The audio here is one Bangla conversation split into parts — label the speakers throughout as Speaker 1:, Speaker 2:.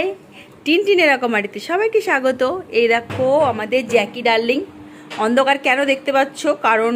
Speaker 1: এই টিনটিনের রকমারিতে সবাইকে স্বাগত। এই দেখো আমাদের জ্যাকি ডার্লিং। অন্ধকার কেন দেখতে পাচ্ছ? কারণ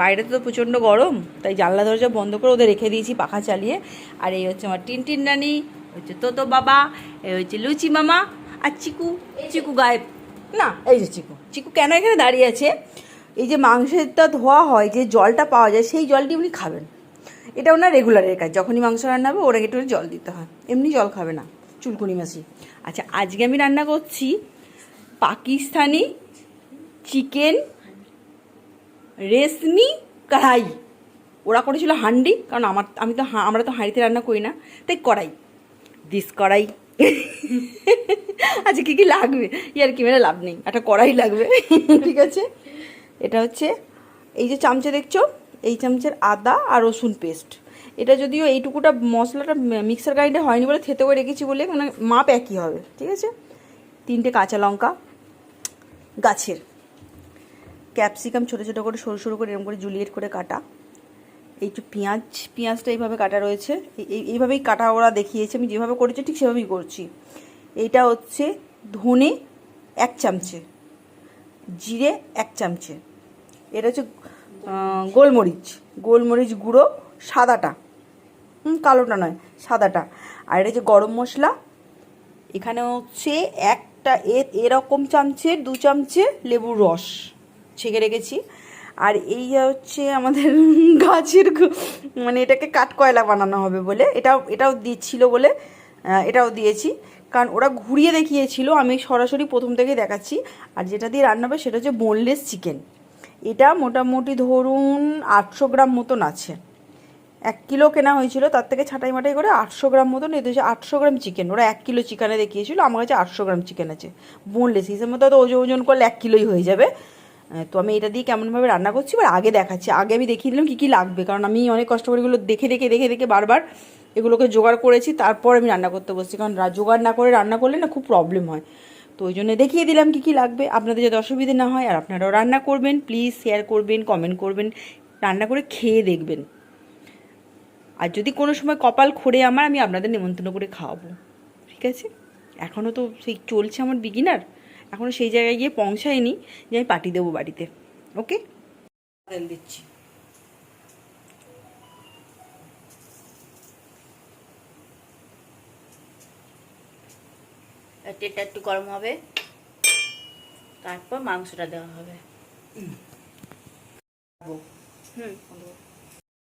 Speaker 1: বাইরে তো প্রচণ্ড গরম, তাই জানলা দরজা বন্ধ করে ওদের রেখে দিয়েছি পাখা চালিয়ে। আর এই হচ্ছে আমার টিনটিন রানি হচ্ছে তোতো বাবা, এই হচ্ছে লুচি মামা আর চিকু। চিকু গায়েব। না, এই যে চিকু। চিকু কেন এখানে দাঁড়িয়ে আছে? এই যে মাংসটা ধোয়া হয়, যে জলটা পাওয়া যায়, সেই জলটি উনি খাবেন। এটা ওনার রেগুলারের কাজ। যখনই মাংস রান্না হবে, ওরা একটু জল দিতে হয়। এমনি জল খাবে না। চুলকুনি মাসি আচ্ছা আজকে আমি রান্না করছি পাকিস্তানি চিকেন রেশমি কড়াই। ওরা করেছিল হান্ডি, কারণ আমার, আমি তো আমরা তো হাঁড়িতে রান্না করি না, তাই কড়াই। দিস কড়াই। আচ্ছা কী কী লাগবে? ইয়ার কি মেরে লাভ নেই, একটা কড়াই লাগবে, ঠিক আছে? এটা হচ্ছে, এই যে চামচে দেখছ, এই চামচের আদা আর রসুন পেস্ট। এটা যদিও এইটুকুটা মশলাটা মিক্সার গ্রাইন্ডে হয়নি বলে থেতে করে রেখেছি বলে মানে মাপ একই হবে, ঠিক আছে? তিনটে কাঁচা লঙ্কা, গাছের। ক্যাপসিকাম ছোটো ছোটো করে, সরু সরু করে এরকম করে জুলিয়েট করে কাটা। যে পেঁয়াজ, পেঁয়াজটা এইভাবে কাটা রয়েছে। এই- এই, এইভাবেই কাটা ওরা দেখিয়েছে। আমি যেভাবে করেছি, ঠিক সেভাবেই করছি। এইটা হচ্ছে ধনে এক চামচে, জিরে এক চামচে। এটা হচ্ছে গোলমরিচ। গোলমরিচ গুঁড়ো সাদাটা। কালোটা নয়, সাদাটা। আর এটা যে গরম মশলা এখানে হচ্ছে একটা এরকম চামচে দু চামচে লেবুর রস ছেঁকে রেখেছি। আর এই হচ্ছে আমাদের গাছের মানে এটাকে কাঠকয়লা বানানো হবে বলে, এটাও এটাও দিচ্ছিল বলে এটাও দিয়েছি। কারণ ওরা ঘুরিয়ে দেখিয়েছিল, আমি সরাসরি প্রথম থেকে দেখাচ্ছি। আর যেটা দিয়ে রান্না হবে সেটা হচ্ছে বোনলেস চিকেন। এটা মোটামুটি ধরুন আটশো গ্রাম মতন আছে। এক কিলো কেনা হয়েছিল, তার থেকে ছাঁটাই মাটাই করে আটশো গ্রাম মতন হচ্ছে আটশো গ্রাম চিকেন ওরা এক কিলো চিকেনে দেখিয়েছিল, আমার কাছে আটশো গ্রাম চিকেন আছে। বোনলেস হিসেবে মতো তো ওজন ওজন করলে এক কিলোই হয়ে যাবে। তো আমি এটা দিয়ে কেমনভাবে রান্না করছি, এবার আগে দেখাচ্ছি। আগে আমি দেখিয়ে দিলাম কী কী লাগবে, কারণ আমি অনেক কষ্ট করে এগুলো দেখে দেখে দেখে দেখে বারবার এগুলোকে জোগাড় করেছি, তারপর আমি রান্না করতে বসছি। কারণ জোগাড় না করে রান্না করলে না খুব প্রবলেম হয়। তো ওই জন্য দেখিয়ে দিলাম কী কী লাগবে। আপনাদের যাতে অসুবিধে না হয়, আর আপনারাও রান্না করবেন প্লিজ শেয়ার করবেন কমেন্ট করবেন, রান্না করে খেয়ে দেখবেন। আর যদি কোনো সময় কপাল খোড়ে আমার আমি আপনাদের নিমন্ত্রণ করে খাওয়াবো। ঠিক আছে? এখনও তো সেই চলছে আমার বিগিনার এখনও সেই জায়গায় গিয়ে পৌঁছায়নি যে আমি পার্টি দেবো বাড়িতে। ওকে? তেল দিচ্ছি।
Speaker 2: তেলটা একটু গরম হবে। তারপর মাংসটা দেওয়া হবে। হুম।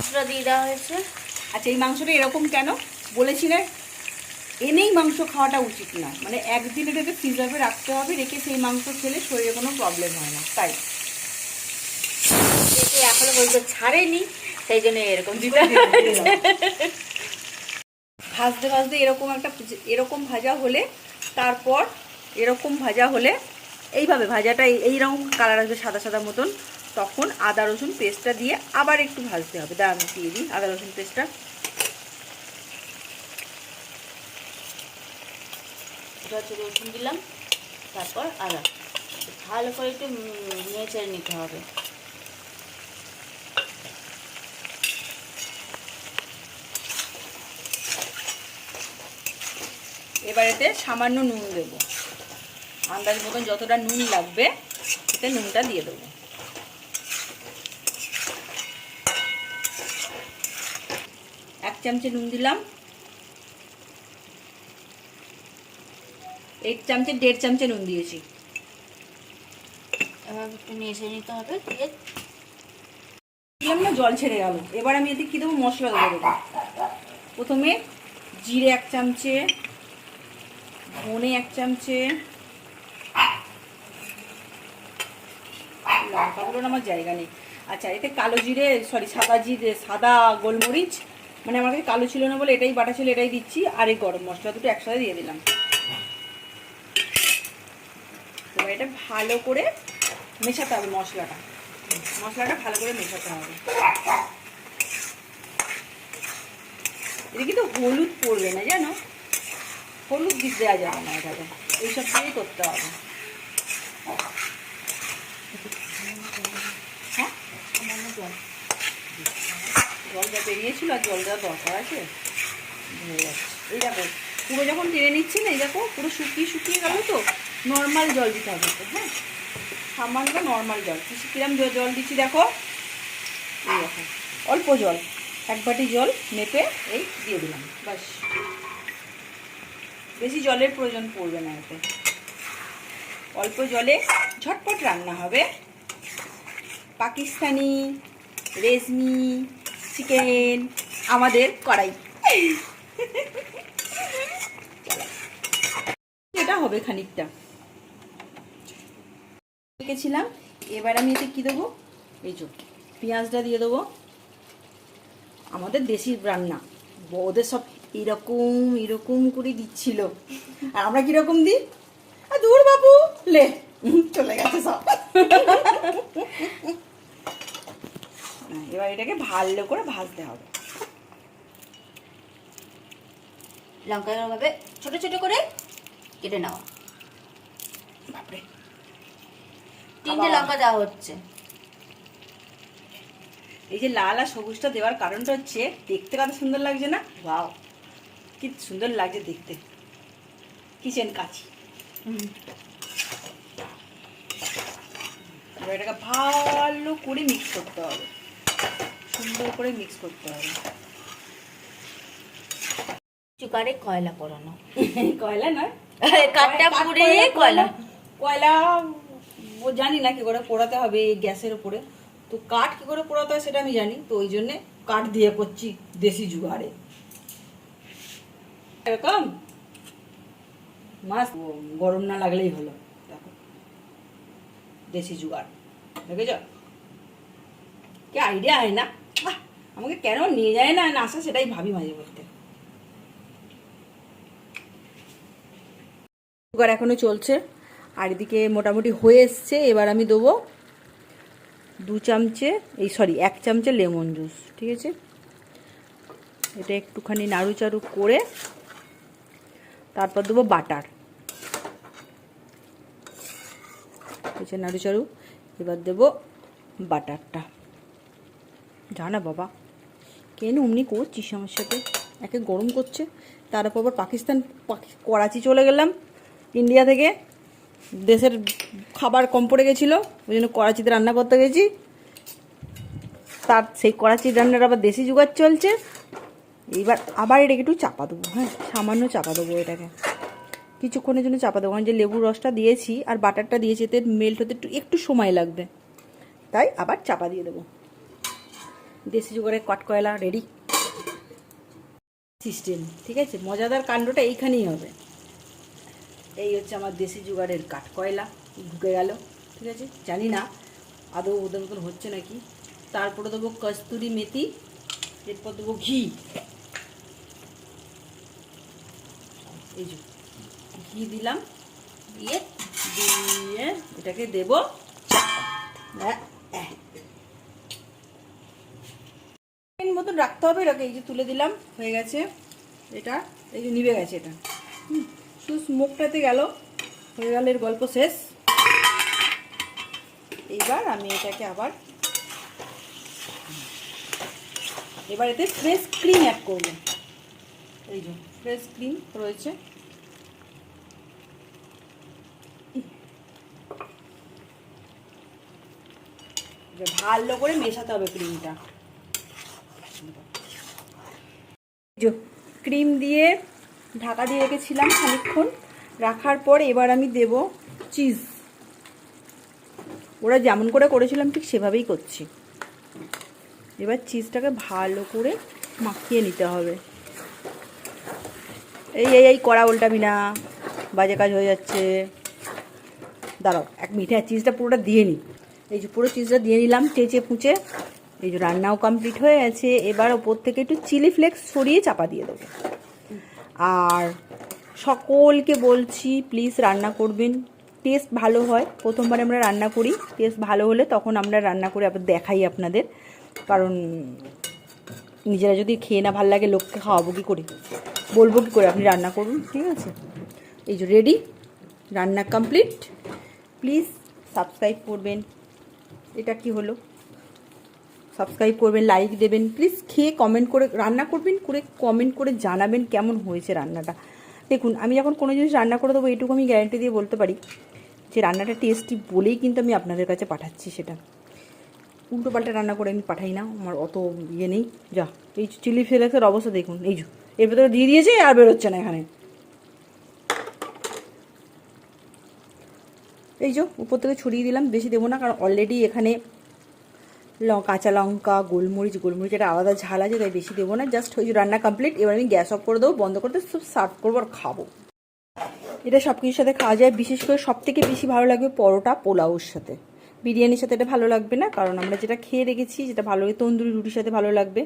Speaker 2: মাংসটা দিয়ে দেওয়া হয়েছে।
Speaker 1: আচ্ছা এই মাংসটা এরকম কেন? বলেছি না এনেই মাংস খাওয়াটা উচিত না। মানে একদিন এটাকে ফ্রিজারে রাখতে হবে রেখে সেই মাংস খেলে শরীরে কোনো প্রবলেম হয় না। তাই।
Speaker 2: এখনও পর্যন্ত ছাড়েনি সেই জন্য এরকম দিতে
Speaker 1: ভাজতে ভাজতে এরকম একটা এরকম ভাজা হলে তারপর এরকম ভাজা হলে এইভাবে ভাজাটা এই- এইরকম কালার আসবে সাদা সাদা মতন। তখন আদা রসুন পেস্টটা দিয়ে আবার একটু ভাজতে হবে। দাঁড়ান আমি দিয়ে দিই আদা রসুন পেস্টটা।
Speaker 2: হচ্ছে রসুন দিলাম তারপর আদা। ভালো করে একটু নেচে নিতে হবে।
Speaker 1: এবারেতে সামান্য নুন দেবো। আন্দাজ মতন যতটা নুন লাগবে এতে নুনটা দিয়ে দেবো এক চামচে নুন দিলাম। এক চামচে, দেড় চামচে নুন দিয়েছি।
Speaker 2: এবার
Speaker 1: জল ছেড়ে গেল। এবার আমি এতে কী দেবো? মশলা দেবো প্রথমে জিরে এক চামচে, ধনে এক চামচে, লঙ্কাগুলোর আমার জায়গা নেই। আচ্ছা এতে কালো জিরে সরি সাদা জিরে, সাদা গোলমরিচ মানে আমার কাছে কালো ছিল না বলে এটাই বাটা ছিল, এটাই দিচ্ছি, আর এই গরম মশলা দুটো একসাথে দিয়ে দিলাম। এবার এটা ভালো করে মেশাতে হবে মশলাটা। মশলাটা ভালো করে মেশাতে হবে। এটা কিন্তু হলুদ পড়বে না, জানো? হলুদ দিক দেওয়া যাবে না এটাকে এইসব দিয়েই করতে হবে। হ্যাঁ?
Speaker 2: সামান্য জল
Speaker 1: জল বেরিয়েছিল আর জল দেওয়ার দরকার আছে? এই দেখো পুরো যখন টেনে নিচ্ছি না এই দেখো পুরো শুকিয়ে শুকিয়ে গেল তো নর্মাল জল দিতে হবে তো, হ্যাঁ? সামান্য নর্মাল জল। কিস- কিরম জল দিচ্ছি দেখো। এই দেখো অল্প জল এক বাটি জল মেপে এই দিয়ে দিলাম বাস বেশি জলের প্রয়োজন পড়বে না এতে। অল্প জলে ঝটপট রান্না হবে। পাকিস্তানি রেশমি চিকেন, আমাদের কড়াই। এটা হবে খানিকটা। রেখেছিলাম। এবার আমি এতে কি দেবো? এই যে পেঁয়াজটা দিয়ে দেবো। আমাদের দেশি রান্না। ওদের সব এরকম এরকম করে দিচ্ছিল। আর আমরা কীরকম দিই? আর দূর বাবু লে, চলে গেছে সব। এবার এটাকে ভালো করে ভাজতে হবে।
Speaker 2: ছোট ছোট করে কেটে নেওয়া
Speaker 1: বাপরে।
Speaker 2: তিনটে লঙ্কা দেওয়া হচ্ছে।
Speaker 1: এই যে লাল আর সবুজটা দেওয়ার কারণটা হচ্ছে দেখতে কত সুন্দর লাগছে না? ওয়াও। কি সুন্দর লাগছে দেখতে। কিচেন কাছি এবার এটাকে ভালো করে মিক্স করতে হবে। সুন্দর করে মিক্স করতে হবে।
Speaker 2: চুকারে কয়লা পরানো
Speaker 1: কয়লা না?
Speaker 2: কাঠটা
Speaker 1: কাঠ
Speaker 2: কয়লা
Speaker 1: কয়লা। ও জানি না কি করে পোড়াতে হবে গ্যাসের উপরে। তো কাঠ কি করে পোড়াতে হয় সেটা আমি জানি তো ওই জন্যে কাঠ দিয়ে করছি দেশি জুগাড়ে। এরকম? মাছ গরম না লাগলেই হলো দেখো। দেশি জুগাড় দেখেছ? কি আইডিয়া হয় না? আমাকে কেন নিয়ে যায় না না আসে সেটাই ভাবি মাঝে মধ্যে। সুগার এখনও চলছে, আর এদিকে মোটামুটি হয়ে এসছে, এবার আমি দেবো দু চামচে, এই সরি, এক চামচে লেমন জুস, ঠিক আছে? এটা একটুখানি নাড়ু চাড়ু করে তারপর দেবো বাটার। নাড়ু চাড়ু এবার দেবো বাটারটা। জানা বাবা কেন অমনি করছিস আমার সাথে? একে গরম করছে। তারপর আবার পাকিস্তান করাচি চলে গেলাম ইন্ডিয়া থেকে। দেশের খাবার কম পড়ে গেছিল, ওই জন্য করাচিতে রান্না করতে গেছি। তার সেই করাচির রান্নার আবার দেশি জোগাড় চলছে। এইবার আবার এটাকে একটু চাপা দেবো হ্যাঁ? সামান্য চাপা দেবো এটাকে। কিছুক্ষণের জন্য চাপা দেবো যে লেবুর রসটা দিয়েছি আর বাটারটা দিয়েছি, এতে মেল্ট হতে একটু একটু সময় লাগবে। তাই আবার চাপা দিয়ে দেবো। দেশি জোগাড়ের কটকয়লা রেডি সিস্টেম ঠিক আছে? মজাদার কাণ্ডটা এইখানেই হবে। এই হচ্ছে আমার দেশি জুগাড়ের কাঠ কয়লা ঢুকে গেল ঠিক আছে? জানি না আদৌ ওদের হচ্ছে নাকি? তারপরে দেবো কস্তুরি মেথি এরপর দেবো ঘি। এই যে ঘি দিলাম দিয়ে দিয়ে এটাকে দেবো আহ, আহ। এর মতন রাখতে হবে, এটাকে এই যে তুলে দিলাম, হয়ে গেছে। এটা, এই যে নিভে গেছে এটা। শুধু স্মোকটাতে গেল, হয়ে গেল এর গল্প শেষ। এইবার আমি এটাকে আবার, এবার এতে ফ্রেশ ক্রিম অ্যাড করব। এই যে ফ্রেশ ক্রিম রয়েছে। ভালো করে মেশাতে হবে ক্রিমটা ক্রিম দিয়ে ঢাকা দিয়ে রেখেছিলাম খানিকক্ষণ। রাখার পর এবার আমি দেব চিজ। ওরা যেমন করে করেছিলাম ঠিক সেভাবেই করছি। এবার চিজটাকে ভালো করে মাখিয়ে নিতে হবে। এই এই এই কড়া উল্টাবি না বাজে কাজ হয়ে যাচ্ছে। দাঁড়াও, এক মিনিট হ্যাঁ চিজটা পুরোটা দিয়ে নিই এই যে পুরো চিজটা দিয়ে নিলাম চেঁচে পুঁচে এই যে রান্নাও কমপ্লিট হয়ে গেছে। এবার ওপর থেকে একটু চিলি ফ্লেক্স সরিয়ে চাপা দিয়ে দেবো। আর সকলকে বলছি প্লিজ রান্না করবেন। টেস্ট ভালো হয়। প্রথমবার আমরা রান্না করি। টেস্ট ভালো হলে তখন আমরা রান্না করে আবার দেখাই আপনাদের। কারণ নিজেরা যদি খেয়ে না ভালো লাগে, লোককে খাওয়াবো কী করে? বলব কী করে? আপনি রান্না করুন, ঠিক আছে? এই যে রেডি রান্না কমপ্লিট প্লিজ সাবস্ক্রাইব করবেন। এটা কি হলো? সাবস্ক্রাইব করবেন লাইক দেবেন। প্লিজ খেয়ে কমেন্ট করে, রান্না করবেন, করে কমেন্ট করে জানাবেন কেমন হয়েছে রান্নাটা। দেখুন, আমি যখন কোনো জিনিস রান্না করে দেবো এইটুকু আমি গ্যারান্টি দিয়ে বলতে পারি যে রান্নাটা টেস্টি বলেই কিন্তু আমি আপনাদের কাছে পাঠাচ্ছি সেটা। উল্টো পাল্টা রান্না করে আমি পাঠাই না, আমার অত ইয়ে নেই। যা, এই চিলি ফ্লেক্সের অবস্থা দেখুন, এই যে, এর ভেতরে দিয়ে দিয়েছে আর বেরোচ্ছে না এখানে। এই যে, উপর থেকে ছড়িয়ে দিলাম, বেশি দেবো না, কারণ অলরেডি এখানে কাঁচা লঙ্কা, গোলমরিচ গোলমরিচ একটা আলাদা ঝাল আছে, তাই বেশি দেবো না। জাস্ট ওই রান্না কমপ্লিট এবার আমি গ্যাস অফ করে দেবো, বন্ধ করতে সব সার্ভ করব আর খাব। এটা সব কিছুর সাথে খাওয়া যায়, বিশেষ করে সব থেকে বেশি ভালো লাগবে পরোটা পোলাওর সাথে। বিরিয়ানির সাথে এটা ভালো লাগবে না, কারণ আমরা যেটা খেয়ে রেখেছি, যেটা ভালো লাগে, তন্দুরি রুটির সাথে ভালো লাগবে।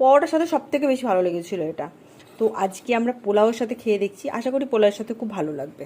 Speaker 1: পরোটার সাথে সব থেকে বেশি ভালো লেগেছিলো এটা। তো আজকে আমরা পোলাওর সাথে খেয়ে দেখছি, আশা করি পোলাওয়ের সাথে খুব ভালো লাগবে।